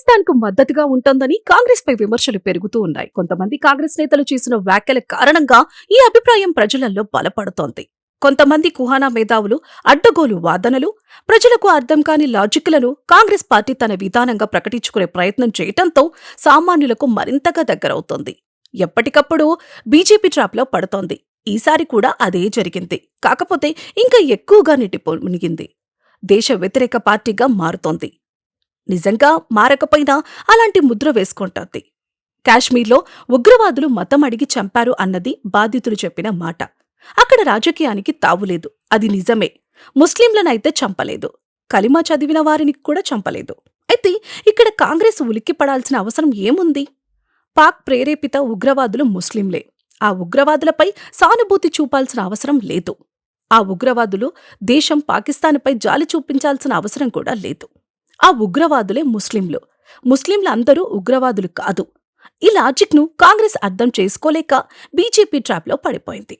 పాకిస్తాన్కు మద్దతుగా ఉంటోందని కాంగ్రెస్ పై విమర్శలు పెరుగుతూ ఉన్నాయి. కొంతమంది కాంగ్రెస్ నేతలు చేసిన వ్యాఖ్యల కారణంగా ఈ అభిప్రాయం ప్రజలలో బలపడుతోంది. కొంతమంది కుహానా మేధావులు అడ్డగోలు వాదనలు ప్రజలకు అర్థం కాని లాజిక్లను కాంగ్రెస్ పార్టీ తన విధానంగా ప్రకటించుకునే ప్రయత్నం చేయటంతో సామాన్యులకు మరింతగా దగ్గరవుతోంది. ఎప్పటికప్పుడు బీజేపీ ట్రాప్లో పడుతోంది. ఈసారి కూడా అదే జరిగింది. కాకపోతే ఇంకా ఎక్కువగా నిటిపో మునిగింది. దేశ వ్యతిరేక పార్టీగా మారుతోంది. నిజంగా మారకపోయినా అలాంటి ముద్ర వేసుకుంటోంది. కాశ్మీర్లో ఉగ్రవాదులు మతం అడిగి చంపారు అన్నది బాధితులు చెప్పిన మాట. అక్కడ రాజకీయానికి తావులేదు అది నిజమే. ముస్లింలనైతే చంపలేదు. కలిమా చదివిన వారిని కూడా చంపలేదు. అయితే ఇక్కడ కాంగ్రెస్ ఉలిక్కిపడాల్సిన అవసరం ఏముంది? పాక్ ప్రేరేపిత ఉగ్రవాదులు ముస్లింలే. ఆ ఉగ్రవాదులపై సానుభూతి చూపాల్సిన అవసరం లేదు. ఆ ఉగ్రవాదులు దేశం పాకిస్తాన్పై జాలి చూపించాల్సిన అవసరం కూడా లేదు. ఆ ఉగ్రవాదులే ముస్లింలు. ముస్లింలు అందరూ ఉగ్రవాదులు కాదు. ఈ లాజిక్ను కాంగ్రెస్ అర్థం చేసుకోలేక బీజేపీ ట్రాప్లో పడిపోయింది.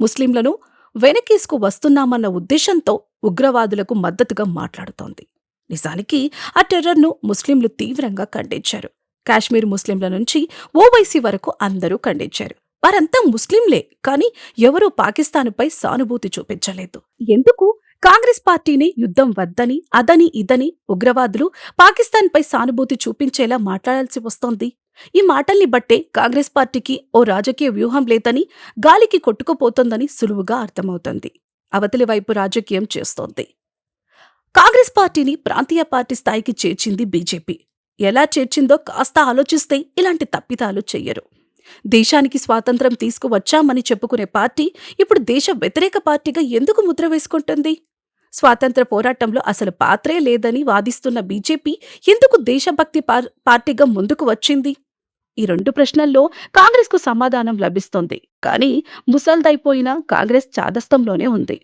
ముస్లింలను వెనకేసుకు వస్తున్నామన్న ఉద్దేశంతో ఉగ్రవాదులకు మద్దతుగా మాట్లాడుతోంది. నిజానికి ఆ టెర్రర్ను ముస్లింలు తీవ్రంగా ఖండించారు. కాశ్మీర్ ముస్లింల నుంచి ఓవైసీ వరకు అందరూ ఖండించారు. వారంతా ముస్లింలే కానీ ఎవరూ పాకిస్తాన్పై సానుభూతి చూపించలేదు. ఎందుకు? కాంగ్రెస్ పార్టీని యుద్ధం వద్దని అదని ఇదని ఉగ్రవాదులు పాకిస్తాన్పై సానుభూతి చూపించేలా మాట్లాడాల్సి వస్తోంది. ఈ మాటల్ని బట్టే కాంగ్రెస్ పార్టీకి ఓ రాజకీయ వ్యూహం లేదని గాలికి కొట్టుకుపోతోందని సులువుగా అర్థమవుతోంది. అవతలి వైపు రాజకీయం చేస్తోంది. కాంగ్రెస్ పార్టీని ప్రాంతీయ పార్టీ స్థాయికి చేర్చింది బీజేపీ. ఎలా చేర్చిందో కాస్త ఆలోచిస్తే ఇలాంటి తప్పిదాలు చెయ్యరు. దేశానికి స్వాతంత్రం తీసుకువచ్చామని చెప్పుకునే పార్టీ ఇప్పుడు దేశ వ్యతిరేక పార్టీగా ఎందుకు ముద్ర వేసుకుంటుంది? స్వాతంత్ర పోరాటంలో అసలు పాత్రే లేదని వాదిస్తున్న బీజేపీ ఎందుకు దేశభక్తి పార్- పార్టీగా ముందుకు వచ్చింది? ఈ రెండు ప్రశ్నల్లో కాంగ్రెస్కు సమాధానం లభిస్తోంది. కానీ ముసల్దైపోయిన కాంగ్రెస్ చాదస్తంలోనే ఉంది.